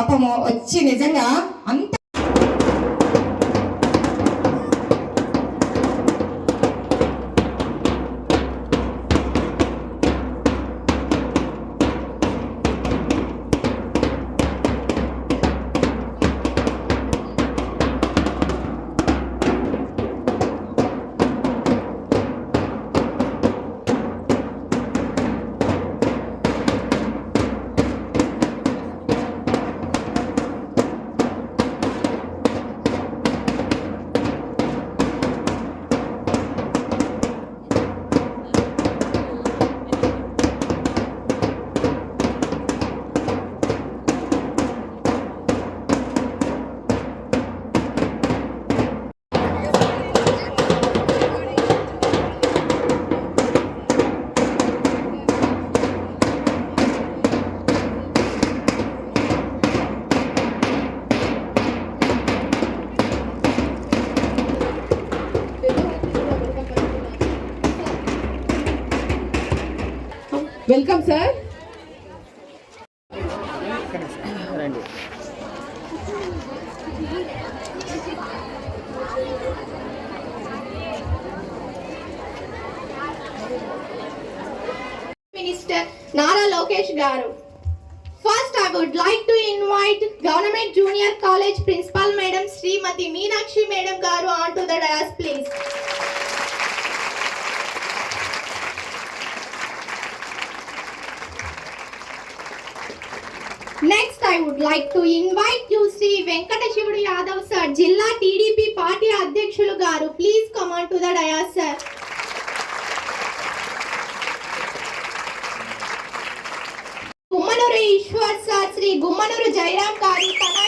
పాపము వచ్చి నిజంగా sir Minister Nara Lokesh Garu. First, I would like to invite Government Junior College Principal Madam Srimati Meenakshi Madam Garu onto the dais, please. Next, I would like to invite you Shri Venkata Shivudu Yadav sir జిల్లా TDP party అధ్యక్షులు గారు please come and to the dais sir Kummanuru Eshwar sir Shri Gummanuru Jayaram గారు తన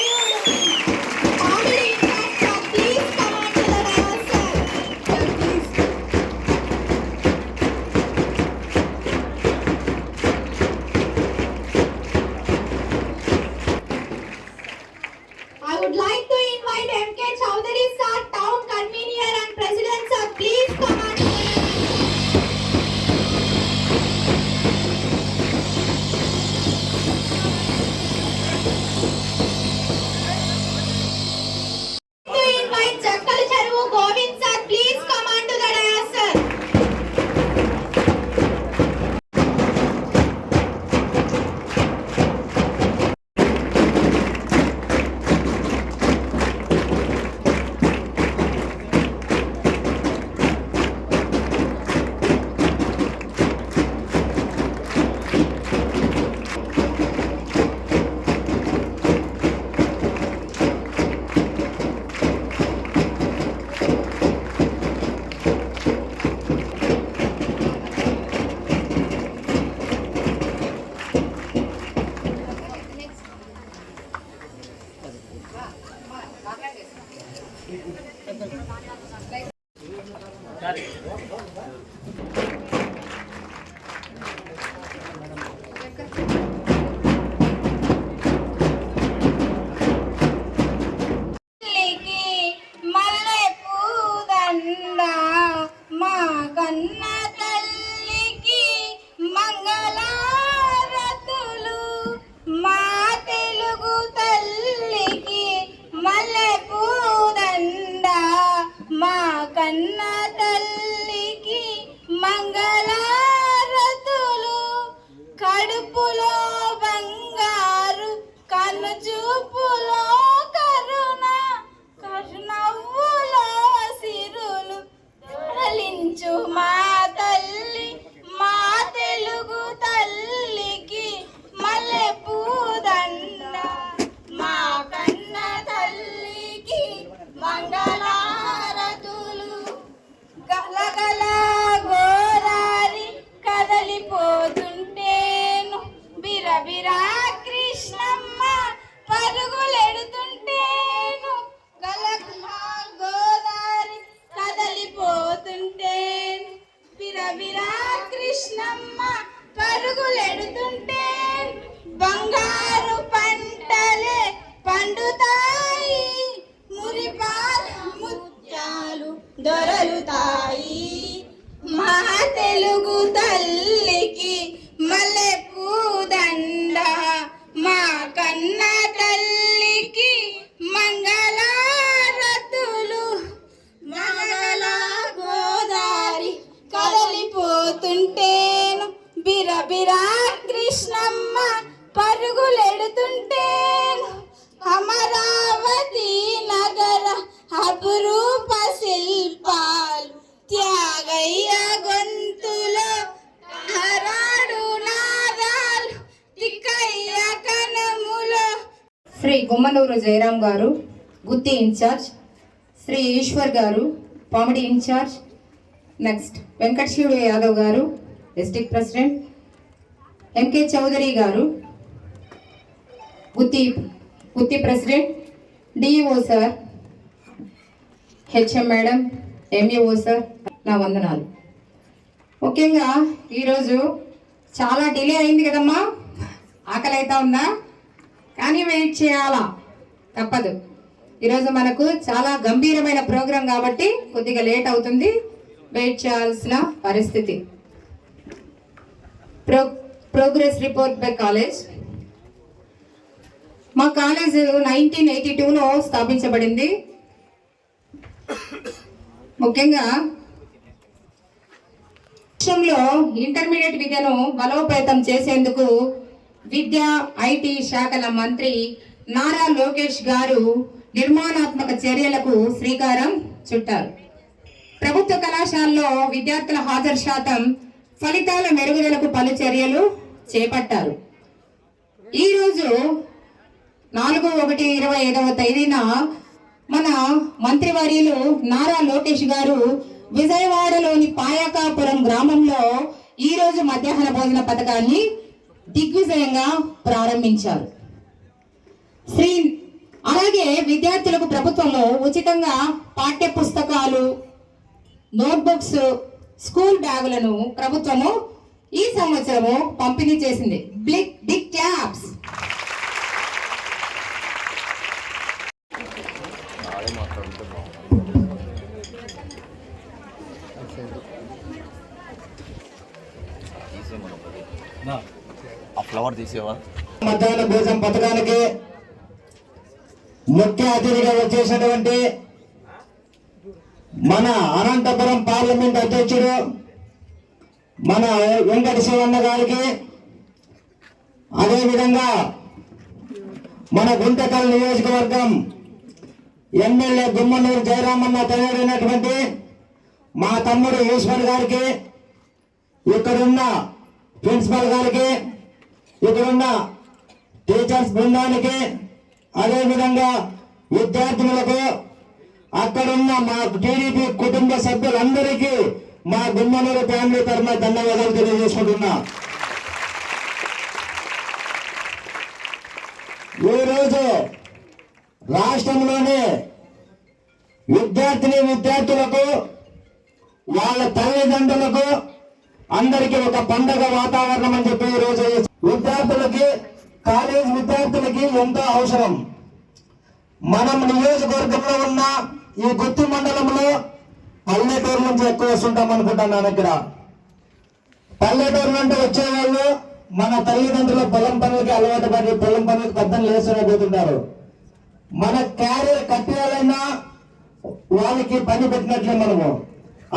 கண்ணா శ్రీ గుమ్మనూరు జయరాం గారు గుత్తి incharge Shri Eshwar గారు Pamidi incharge next Venkatasivudu Yadav గారు district president MK Chowdary గారు Gooty Gooty president DEO sir HM madam MEO sir నా వందనాలు. ముఖ్యంగా ఈరోజు చాలా డిలే అయింది కదమ్మా? ఆకలి అవుతా ఉందా? కానీ వెయిట్ చేయాలా? తప్పదు. ఈరోజు మనకు చాలా గంభీరమైన ప్రోగ్రాం కాబట్టి కొద్దిగా లేట్ అవుతుంది. వెయిట్ చేయాల్సిన పరిస్థితి. Pro progress report by college మా కాలేజ్ నైన్టీన్ ఎయిటీ టూలో స్థాపించబడింది. ముఖ్యంగా రాష్ట్రంలో ఇంటర్మీడియట్ విద్యను బలోపేతం చేసేందుకు విద్య ఐటీ శాఖల మంత్రి నారా లోకేష్ గారు నిర్మాణాత్మక చర్యలకు శ్రీకారం చుట్టారు. ప్రభుత్వ కళాశాలలో విద్యార్థుల హాజరు శాతం ఫలితాల మెరుగుదలకు పలు చర్యలు చేపట్టారు. ఈరోజు నాలుగు ఒకటి ఇరవై ఐదవ తేదీన మన మంత్రివర్యులు నారా లోకేష్ గారు విజయవాడలోని పాయకాపురం గ్రామంలో ఈరోజు మధ్యాహ్న భోజన పథకాన్ని దిగ్విజయంగా ప్రారంభించారు. శ్రీ అలాగే విద్యార్థులకు ప్రభుత్వము ఉచితంగా పాఠ్య పుస్తకాలు నోట్బుక్స్ స్కూల్ బ్యాగులను ప్రభుత్వము ఈ సంవత్సరము పంపిణీ చేసింది. బిగ్ బిగ్ క్లాప్స్ ఆ ఫ్లవర్ తీసేవా? మధ్యాహ్న భోజనం పథకానికి ముఖ్య అతిథిగా వచ్చేసినటువంటి మన అనంతపురం పార్లమెంట్ అధ్యక్షుడు మన వెంకట శివన్న గారికి అదేవిధంగా మన గుంటకల్ నియోజకవర్గం ఎమ్మెల్యే గుమ్మనూరు జయరామన్న తయారైనటువంటి మా తమ్ముడు ఈశ్వర్ గారికి ఇక్కడున్న ప్రిన్సిపల్ గారికి ఇక్కడున్న టీచర్స్ బృందానికి అదేవిధంగా విద్యార్థులకు అక్కడున్న మా టీడీపీ కుటుంబ సభ్యులందరికీ మా గుమ్మనూరు ఫ్యామిలీ తరఫున ధన్యవాదాలు తెలియజేసుకుంటున్నా. ఈరోజు రాష్ట్రంలోని విద్యార్థిని విద్యార్థులకు వాళ్ళ తల్లిదండ్రులకు అందరికీ ఒక పండగ వాతావరణం అని చెప్పి ఈరోజు విద్యార్థులకి కాలేజ్ విద్యార్థులకి ఎంతో అవసరం. మనం నియోజకవర్గంలో ఉన్న ఈ గుత్తి మండలంలో పల్లెటూరు నుంచి ఎక్కువ వస్తుంటాం అనుకుంటున్నాను ఇక్కడ. పల్లెటూరు నుండి వచ్చేవాళ్ళు మన తల్లిదండ్రులు పొలం పనులకి అలవాటు పడి పొలం పనులకి పెద్దలు లేస్తూనే పోతుంటారు. మన క్యారియర్ కట్టేయాలన్నా వాళ్ళకి పని పెట్టినట్లే మనము.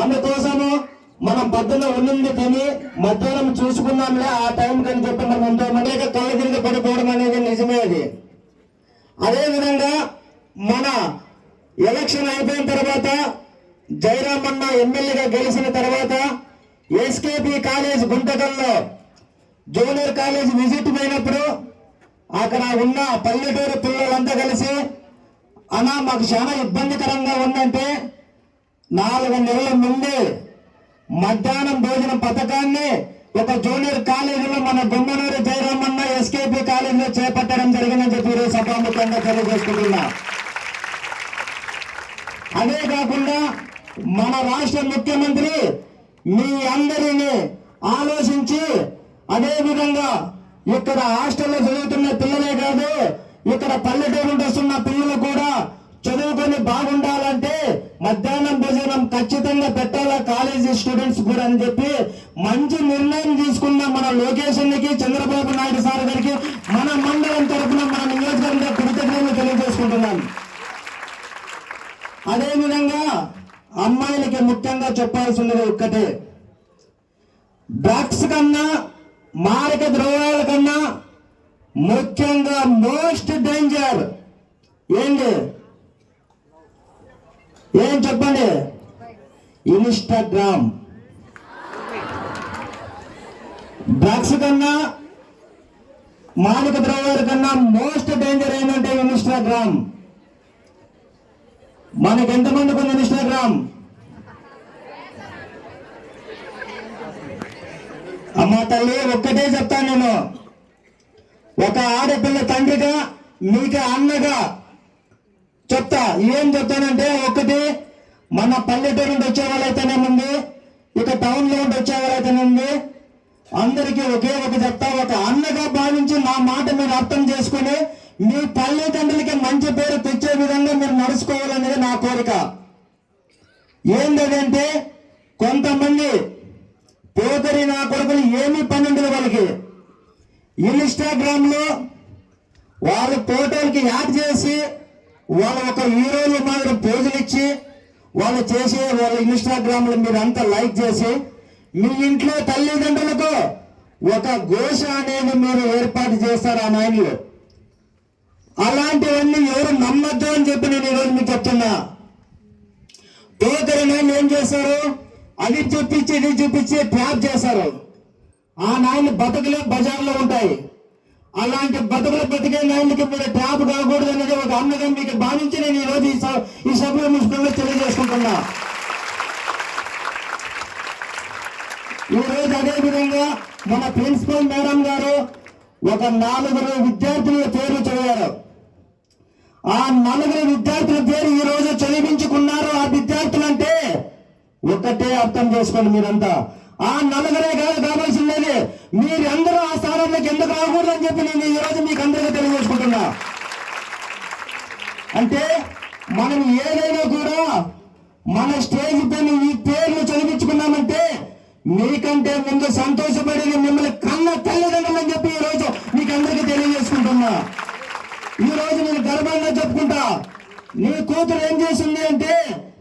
అందుకోసము మనం పొద్దున ఉన్నింది తిని మధ్యాహ్నం చూసుకున్నాంలే ఆ టైం కని చెప్పి మనం ఎంతో కళ్ళ తిరిగి పడిపోవడం అనేది నిజమే అది. అదేవిధంగా మన ఎలక్షన్ అయిపోయిన తర్వాత జయరామన్న ఎమ్మెల్యేగా గెలిచిన తర్వాత ఎస్కేపి కాలేజ్ గుంటకల్లో జూనియర్ కాలేజ్ విజిట్ పోయినప్పుడు అక్కడ ఉన్న పల్లెటూరు పిల్లలంతా కలిసి అన్నా మాకు చాలా ఇబ్బందికరంగా ఉందంటే నాలుగు నెలల ముందే మధ్యాహ్నం భోజనం పథకాన్ని ఒక జూనియర్ కాలేజీలో మన గుమ్మనూరు జయరామన్న ఎస్కేపీ కాలేజీలో చేపట్టడం జరిగిందని చెప్పి ఈరోజు సభాముఖంగా తెలియజేసుకుంటున్నా అదే కాకుండా మన రాష్ట్ర ముఖ్యమంత్రి మీ అందరిని ఆలోచించి అదే విధంగా ఇక్కడ హాస్టల్లో చదువుతున్న పిల్లలే కాదు ఇక్కడ పల్లెటూరు వస్తున్న పిల్లలు కూడా చదువుకొని బాగుండాలంటే మధ్యాహ్నం భోజనం ఖచ్చితంగా పెట్టాలా కాలేజీ స్టూడెంట్స్ కూడా అని చెప్పి మంచి నిర్ణయం తీసుకున్న మన లోకేషన్కి చంద్రబాబు నాయుడు సార్ గారికి మన మండలం తరఫున మన నియోజకవర్గ కృతజ్ఞతలు తెలియజేసుకుంటున్నాను. అదేవిధంగా అమ్మాయిలకి ముఖ్యంగా చెప్పాల్సినది ఒక్కటే. డ్రగ్స్ కన్నా మారక ద్రవ్యాల కన్నా ముఖ్యంగా మోస్ట్ డేంజర్ ఏంటి? ఏం చెప్పండి? ఇన్స్టాగ్రామ్. డ్రగ్స్ కన్నా మాదక ద్రవ్యాల కన్నా మోస్ట్ డేంజర్ ఏంటంటే ఇన్స్టాగ్రామ్. మనకి ఎంతమందికి ఉంది ఇన్స్టాగ్రామ్? అమ్మ తల్లి ఒక్కటే చెప్తాను నేను. ఒక ఆడపిల్ల తండ్రిగా మీకు అన్నగా చెప్తా. ఏం చెప్తానంటే ఒకటి మన పల్లెటూరు నుండి వచ్చే వాళ్ళైతేనేముంది ఇక టౌన్లో నుండి వచ్చే వాళ్ళైతేనేముంది అందరికీ ఒకే ఒక చెప్తా ఒక అన్నగా భావించి నా మాట మీరు అర్థం చేసుకుని మీ తల్లిదండ్రులకి మంచి పేరు తెచ్చే విధంగా మీరు నడుచుకోవాలనేది నా కోరిక. ఏంటంటే కొంతమంది పోతరి నా కొడుకులు ఏమీ పని ఉండదు వాళ్ళకి. ఇన్స్టాగ్రామ్లో వాళ్ళ ఫోటోలకి యాడ్ చేసి వాళ్ళ ఒక హీరోలు మాదిరి పోజులు ఇచ్చి వాళ్ళు చేసే వాళ్ళ ఇన్స్టాగ్రామ్లో మీరు అంతా లైక్ చేసి మీ ఇంట్లో తల్లిదండ్రులకు ఒక ఘోష అనేది మీరు ఏర్పాటు చేస్తారు ఆ నాయనలు అలాంటివన్నీ ఎవరు నమ్మద్దు అని చెప్పి నేను ఈరోజు మీకు చెప్తున్నా. పోతరి నాయన ఏం చేశారు? అది చూపించి ఇది చూపించి ట్యాప్ చేశారు. ఆ నాయన బతుకులు బజార్లో ఉంటాయి. అలాంటి బతుకులు బతికే నాయనకి మీరు ట్యాప్ కాకూడదు అనేది ఒక అన్నగా మీకు భావించి నేను ఈ తెలియజేసుకుంటున్నా ఈ రోజు అదే విధంగా మన ప్రిన్సిపల్ మేడం గారు ఒక నాలుగురు విద్యార్థుల తేరు చదివారు ఆ నలుగురు విద్యార్థుల పేరు ఈ రోజు చదివించుకున్నారు. ఆ విద్యార్థులు అంటే ఒక్కటే అర్థం చేసుకోండి మీరంతా. ఆ నలుగురే కాదు కావాల్సిందే మీరందరూ ఆ స్థానంలోకి ఎందుకు రాకూడదని చెప్పి నేను ఈ రోజు మీకు అందరికీ తెలియజేసుకుంటున్నా. అంటే మనం ఏదైనా కూడా మన స్టేజ్ పైన ఈ పేర్లు చదివించుకున్నామంటే మీకంటే ముందు సంతోషపడేది మిమ్మల్ని కన్న తల్లిదండ్రులు అని చెప్పి ఈ రోజు మీకు అందరికీ తెలియజేసుకుంటున్నా. ఈరోజు రోజు నేను గర్వంగా చెప్పుకుంటా నీ కూతురు ఏం చేసింది అంటే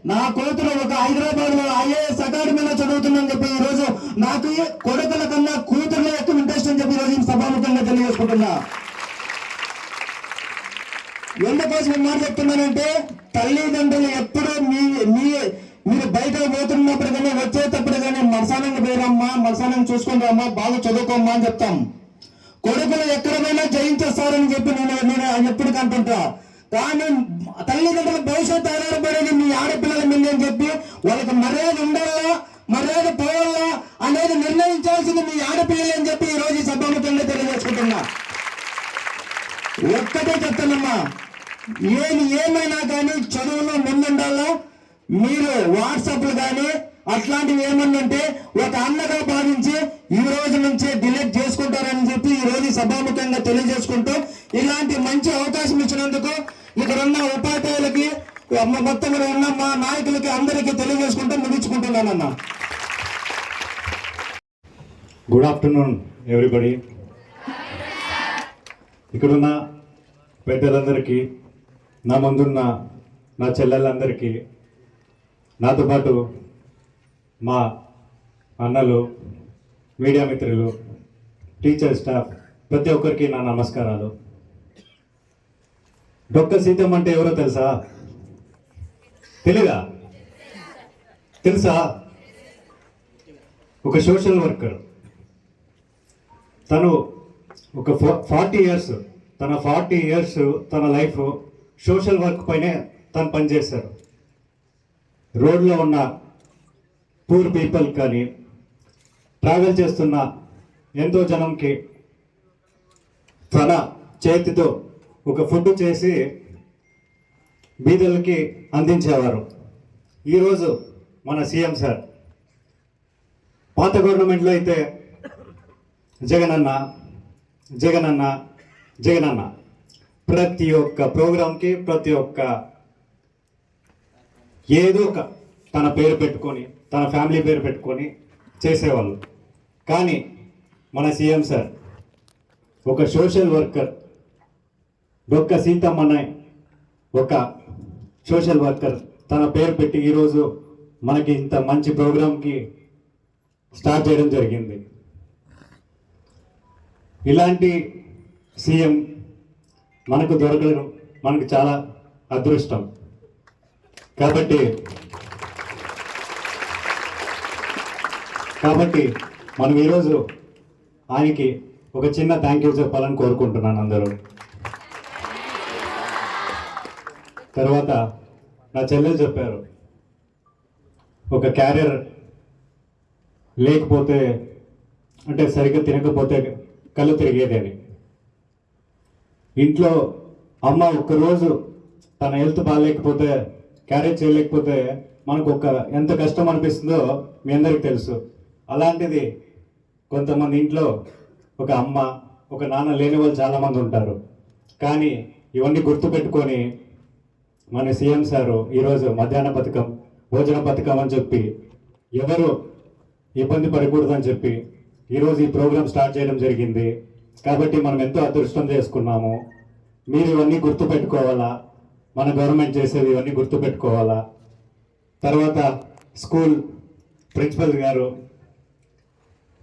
నా కూతురు ఒక హైదరాబాద్లో ఐఏఎస్ అకాడమీలో చదువుతుందని చెప్పి ఈ రోజు నాకు కొడుకుల కన్నా కూతురులో ఎక్కువ ఇంట్రెస్ట్ అని చెప్పి ఈరోజు రోజు సభాముఖంగా తెలియజేసుకుంటున్నా. ఎందుకోసం ఈ మాట చెప్తున్నానంటే తల్లిదండ్రులు ఎప్పుడు మీ మీ మీరు బయట పోతున్నప్పుడు కానీ వచ్చేటప్పుడు కానీ మరసానంగా పోయిరమ్మా మరసానంగా చూసుకుని రమ్మా బాగా చదువుకోమ్మా అని చెప్తాం. కొడుకులు ఎక్కడైనా జయించేస్తారని చెప్పి నేను నేను ఎప్పుడు అంటుంటా. కానీ తల్లిదండ్రుల భవిష్యత్తు ఆధారపడేది మీ ఆడపిల్లల మీద అని చెప్పి వాళ్ళకి మర్యాద ఉండాలా మర్యాద పోవాలా అనేది నిర్ణయించాల్సింది మీ ఆడపిల్లలు అని చెప్పి ఈ రోజు ఈ సభాముఖంగా తెలియజేసుకుంటున్నా. ఒక్కటే చెప్తానమ్మా. ఏది ఏమైనా కానీ చదువులో ముందుండాలా మీరు వాట్సాప్లు కానీ అట్లాంటివి ఏమన్నంటే ఒక అన్నగా భావించి ఈ రోజు నుంచే డిలీట్ చేసుకుంటారని చెప్పి ఈ రోజు సభాముఖంగా తెలియజేసుకుంటూ ఇలాంటి మంచి అవకాశం ఇచ్చినందుకు ఇక్కడ ఉన్న ఉపాధ్యాయులకి మొత్తం ఇక్కడ ఉన్న మా నాయకులకి అందరికీ తెలియజేసుకుంటూ ముగించుకుంటున్నానన్నా. గుడ్ ఆఫ్టర్నూన్ ఎవ్రీబడి ఇక్కడున్న పెద్దలందరికీ నా ముందున్న నా చెల్లెళ్ళందరికీ నాతో పాటు మా అన్నలు మీడియా మిత్రులు టీచర్ స్టాఫ్ ప్రతి ఒక్కరికి నా నమస్కారాలు. డొక్క సీతం అంటే ఎవరో తెలుసా? తెలుగా తెలుసా? ఒక సోషల్ వర్కర్. తను ఒక ఫార్టీ ఇయర్స్ తన ఫార్టీ ఇయర్స్ తన లైఫ్ సోషల్ వర్క్ పైనే తను పనిచేశారు. రోడ్లో ఉన్న పూర్ పీపుల్ కానీ ట్రావెల్ చేస్తున్న ఎంతో జనంకి తన చేతితో ఒక ఫుడ్ చేసి బీదలకి అందించేవారు. ఈరోజు మన సీఎం సార్. పాత గవర్నమెంట్లో అయితే జగనన్న జగనన్న జగనన్న ప్రతి ఒక్క ప్రోగ్రాంకి ప్రతి ఒక్క ఏదో ఒక తన పేరు పెట్టుకొని తన ఫ్యామిలీ పేరు పెట్టుకొని చేసేవాళ్ళు. కానీ మన సీఎం సార్ ఒక సోషల్ వర్కర్ డొక్క సీతమ్మన్న ఒక సోషల్ వర్కర్ తన పేరు పెట్టి ఈరోజు మనకి ఇంత మంచి ప్రోగ్రాంకి స్టార్ట్ చేయడం జరిగింది. ఇలాంటి సీఎం మనకు దొరకడం మనకు చాలా అదృష్టం. కాబట్టి కాబట్టి మనం ఈరోజు ఆయనకి ఒక చిన్న థ్యాంక్ యూ చెప్పాలని కోరుకుంటున్నాను అందరూ. తర్వాత నా చెల్లెలు చెప్పారు ఒక క్యారియర్ లేకపోతే అంటే సరిగ్గా తినకపోతే కళ్ళు తిరిగేది అని. ఇంట్లో అమ్మ ఒక్కరోజు తన హెల్త్ బాగాలేకపోతే క్యారేజ్ చేయలేకపోతే మనకు ఒక ఎంత కష్టం అనిపిస్తుందో మీ అందరికీ తెలుసు. అలాంటిది కొంతమంది ఇంట్లో ఒక అమ్మ ఒక నాన్న లేని వాళ్ళు చాలామంది ఉంటారు. కానీ ఇవన్నీ గుర్తుపెట్టుకొని మన సీఎం సారు ఈరోజు మధ్యాహ్న పథకం భోజన పథకం అని చెప్పి ఎవరు ఇబ్బంది పడకూడదని చెప్పి ఈరోజు ఈ ప్రోగ్రాం స్టార్ట్ చేయడం జరిగింది. కాబట్టి మనం ఎంతో అదృష్టం చేసుకున్నాము. మీరు ఇవన్నీ గుర్తుపెట్టుకోవాలా? మన గవర్నమెంట్ చేసేది ఇవన్నీ గుర్తుపెట్టుకోవాలా? తర్వాత స్కూల్ ప్రిన్సిపల్ గారు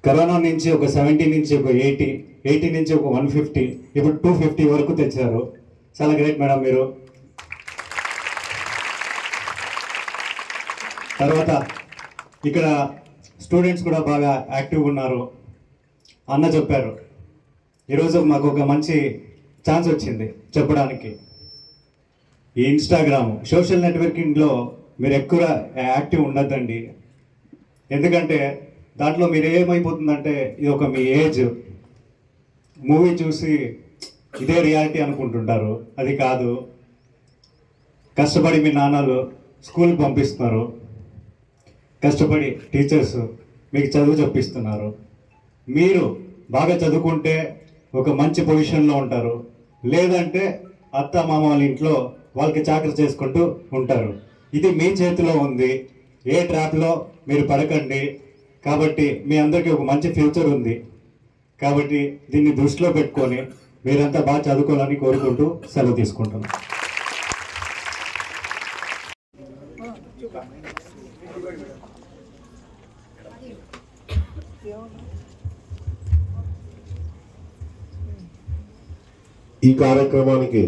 కరోనా నుంచి ఒక సెవెంటీ నుంచి ఒక ఎయిటీ ఎయిటీ నుంచి ఒక వన్ ఫిఫ్టీ ఇప్పుడు టూ ఫిఫ్టీ వరకు తెచ్చారు. చాలా గ్రేట్ మేడం మీరు. తర్వాత ఇక్కడ స్టూడెంట్స్ కూడా బాగా యాక్టివ్గా ఉన్నారు. అన్న చెప్పారు. ఈరోజు మాకు ఒక మంచి ఛాన్స్ వచ్చింది చెప్పడానికి. ఈ ఇన్స్టాగ్రామ్ సోషల్ నెట్వర్కింగ్లో మీరు ఎక్కువ యాక్టివ్ ఉండద్దండి. ఎందుకంటే దాంట్లో మీరు ఏమైపోతుందంటే ఇది ఒక మీ ఏజ్. మూవీ చూసి ఇదే రియాలిటీ అనుకుంటుంటారు. అది కాదు. కష్టపడి మీ నాన్నలు స్కూల్కి పంపిస్తున్నారు. కష్టపడి టీచర్స్ మీకు చదువు చెప్పిస్తున్నారు. మీరు బాగా చదువుకుంటే ఒక మంచి పొజిషన్లో ఉంటారు. లేదంటే అత్త మామ వాళ్ళ ఇంట్లో వాళ్ళకి చాకరీ చేసుకుంటూ ఉంటారు. ఇది మీ చేతిలో ఉంది. ఏ ట్రాప్లో మీరు పడకండి. కాబట్టి మీ అందరికీ ఒక మంచి ఫ్యూచర్ ఉంది. కాబట్టి దీన్ని దృష్టిలో పెట్టుకొని మీరంతా బాగా చదువుకోవాలని కోరుకుంటూ సెలవు తీసుకుంటున్నాను ఈ కార్యక్రమానికి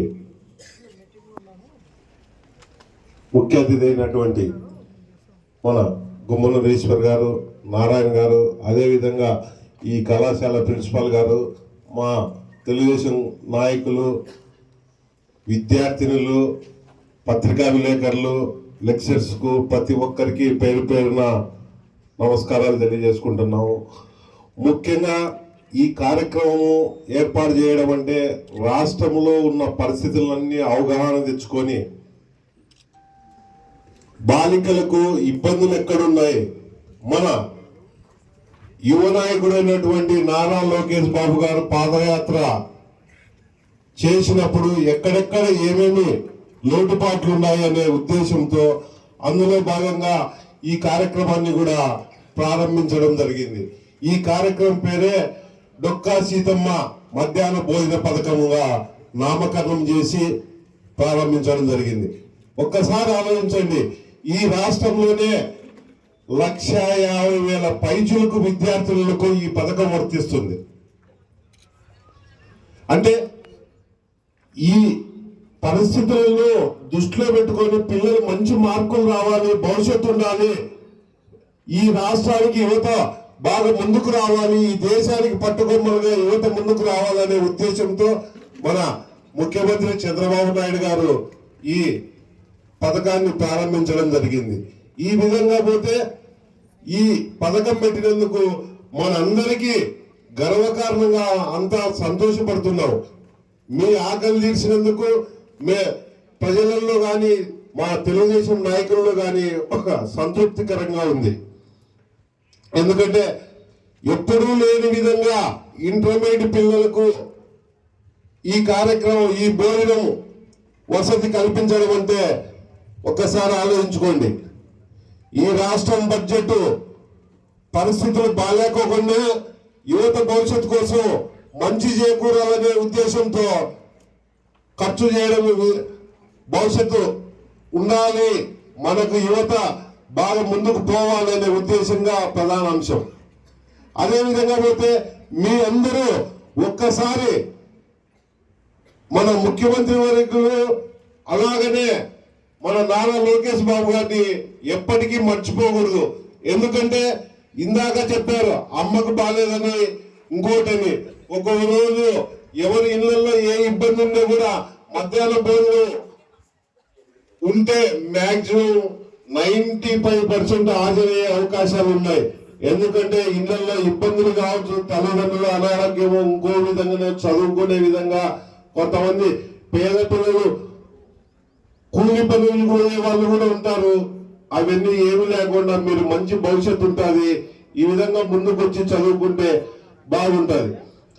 ముఖ్య అతిథి అయినటువంటి మన గుమ్మల గారు నారాయణ గారు అదేవిధంగా ఈ కళాశాల ప్రిన్సిపాల్ గారు మా తెలుగుదేశం నాయకులు విద్యార్థినులు పత్రికా విలేకరులు లెక్చర్స్కు ప్రతి ఒక్కరికి పేరు పేరున నమస్కారాలు తెలియజేసుకుంటున్నాము. ముఖ్యంగా ఈ కార్యక్రమము ఏర్పాటు చేయడం అంటే రాష్ట్రంలో ఉన్న పరిస్థితులన్నీ అవగాహన తెచ్చుకొని బాలికలకు ఇబ్బందులు ఎక్కడున్నాయి? మన యువ నాయకుడైనటువంటి నారా లోకేష్ బాబు గారు పాదయాత్ర చేసినప్పుడు ఎక్కడెక్కడ ఏమేమి లోటుపాట్లు ఉన్నాయి అనే ఉద్దేశంతో అందులో భాగంగా ఈ కార్యక్రమాన్ని కూడా ప్రారంభించడం జరిగింది. ఈ కార్యక్రమం పేరే డొక్కా సీతమ్మ మధ్యాహ్న భోజన పథకముగా నామకరణం చేసి ప్రారంభించడం జరిగింది. ఒక్కసారి ఆలోచించండి ఈ రాష్ట్రంలోనే లక్ష యాభై వేల పైచులకు విద్యార్థులకు ఈ పథకం వర్తిస్తుంది. అంటే ఈ పరిస్థితులను దృష్టిలో పెట్టుకొని పిల్లలు మంచి మార్కులు రావాలి భవిష్యత్తు ఉండాలి. ఈ రాష్ట్రానికి యువత బాగా ముందుకు రావాలి ఈ దేశానికి పట్టుకొమ్మలుగా యువత ముందుకు రావాలనే ఉద్దేశంతో మన ముఖ్యమంత్రి చంద్రబాబు నాయుడు గారు ఈ పథకాన్ని ప్రారంభించడం జరిగింది. ఈ విధంగా పోతే ఈ పథకం పెట్టినందుకు మనందరికీ గర్వకారణంగా అంతా సంతోషపడుతున్నాం. మీ ఆకలి తీర్చినందుకు మే ప్రజలలో కానీ మా తెలుగుదేశం నాయకుల్లో కానీ ఒక సంతృప్తికరంగా ఉంది. ఎందుకంటే ఎప్పుడూ లేని విధంగా ఇంటర్మీడియట్ పిల్లలకు ఈ కార్యక్రమం ఈ భోజనం వసతి కల్పించడం అంటే ఒక్కసారి ఆలోచించుకోండి. ఈ రాష్ట్రం బడ్జెట్ పరిస్థితులు బాగాలేకోకుండా యువత భవిష్యత్తు కోసం మంచి చేకూరాలనే ఉద్దేశంతో ఖర్చు చేయడం భవిష్యత్తు ఉండాలి. మనకు యువత బాగా ముందుకు పోవాలనే ఉద్దేశంగా ప్రధాన అంశం. అదేవిధంగా పోతే మీ అందరూ ఒక్కసారి మన ముఖ్యమంత్రి వర్గులు అలాగనే మన నారా లోకేష్ బాబు గారిని ఎప్పటికీ మర్చిపోకూడదు. ఎందుకంటే ఇందాక చెప్పారు అమ్మకు బాగాలేదని ఇంకోటని. ఒక్కొక్క రోజు ఎవరి ఇళ్ళలో ఏ ఇబ్బంది ఉన్నా కూడా మధ్యాహ్న భోజనం ఉంటే మ్యాక్సిమం నైన్టీ ఫైవ్ పర్సెంట్ హాజరయ్యే అవకాశాలు ఉన్నాయి. ఎందుకంటే ఇళ్ళలో ఇబ్బందులు కావచ్చు తల్లిదండ్రులు అనారోగ్యము ఇంకో విధంగా చదువుకునే విధంగా కొంతమంది పేద పిల్లలు కూలి పనులు కూడా వాళ్ళు కూడా ఉంటారు. అవన్నీ ఏమి లేకుండా మీరు మంచి భవిష్యత్తు ఉంటుంది. ఈ విధంగా ముందుకు వచ్చి చదువుకుంటే బాగుంటుంది.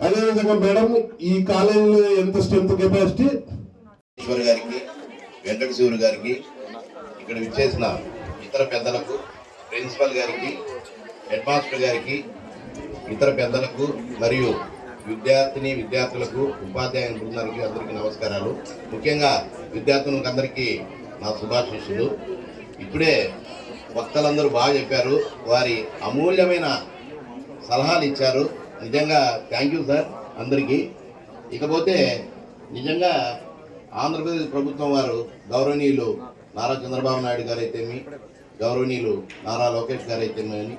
అదేవిధంగా మేడం ఈ కాలేజీలో ఎంత స్ట్రెంత్ కెపాసిటీ గారికి వెంకట గారికి ఇక్కడ విచ్చేసిన ఇతర పెద్దలకు ప్రిన్సిపల్ గారికి హెడ్ మాస్టర్ గారికి ఇతర పెద్దలకు మరియు విద్యార్థిని విద్యార్థులకు ఉపాధ్యాయ బృందానికి అందరికీ నమస్కారాలు. ముఖ్యంగా విద్యార్థులకు అందరికీ నా శుభాశీస్సులు ఇప్పుడే వక్తలందరూ బాగా చెప్పారు. వారి అమూల్యమైన సలహాలు ఇచ్చారు. నిజంగా థ్యాంక్ యూ సార్ అందరికీ. ఇకపోతే నిజంగా ఆంధ్రప్రదేశ్ ప్రభుత్వం వారు గౌరవనీయులు నారా చంద్రబాబు నాయుడు గారు అయితేమి గౌరవనీయులు నారా లోకేష్ గారు అయితేమని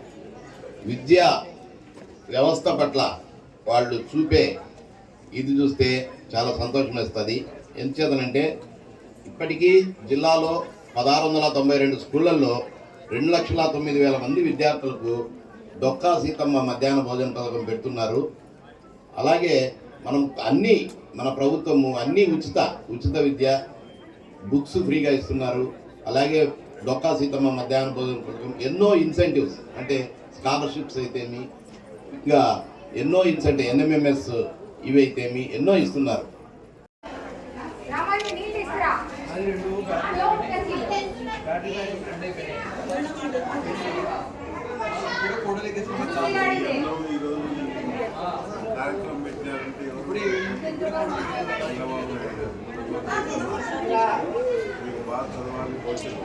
విద్యా వ్యవస్థ పట్ల వాళ్ళు చూపే ఇది చూస్తే చాలా సంతోషం వేస్తుంది ఎంచేతనంటే ఇప్పటికీ జిల్లాలో పదహారు వందల తొంభై రెండు స్కూళ్ళల్లో రెండు లక్షల తొమ్మిది వేల మంది విద్యార్థులకు డొక్కా సీతమ్మ మధ్యాహ్న భోజన పథకం పెడుతున్నారు. అలాగే మనం అన్నీ మన ప్రభుత్వము అన్నీ ఉచిత ఉచిత విద్య బుక్స్ ఫ్రీగా ఇస్తున్నారు అలాగే డొక్కా సీతమ్మ మధ్యాహ్న భోజన పథకం ఎన్నో ఇన్సెంటివ్స్ అంటే స్కాలర్షిప్స్ అయితేమి ఇంకా ఎన్నో ఇన్సెంటివ్ ఎన్ఎంఎంఎస్ ఇవి అయితేమి ఎన్నో ఇస్తున్నారు మీరు బాగా చదవాలి భవిష్యత్తు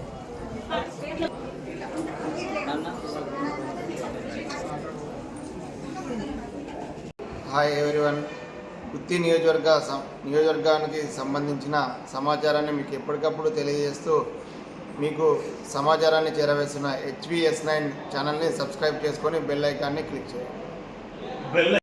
హాయ్ ఎవ్రీవన్. గుత్తి నియోజకవర్గ సం- నియోజకవర్గానికి సంబంధించిన సమాచారాన్ని మీకు ఎప్పటికప్పుడు తెలియజేస్తూ మీకు సమాచారాన్ని చేరవేస్తున్న హెచ్విఎస్ నైన్ ఛానల్ని సబ్స్క్రైబ్ చేసుకొని బెల్ ఐకాన్ని క్లిక్ చేయండి.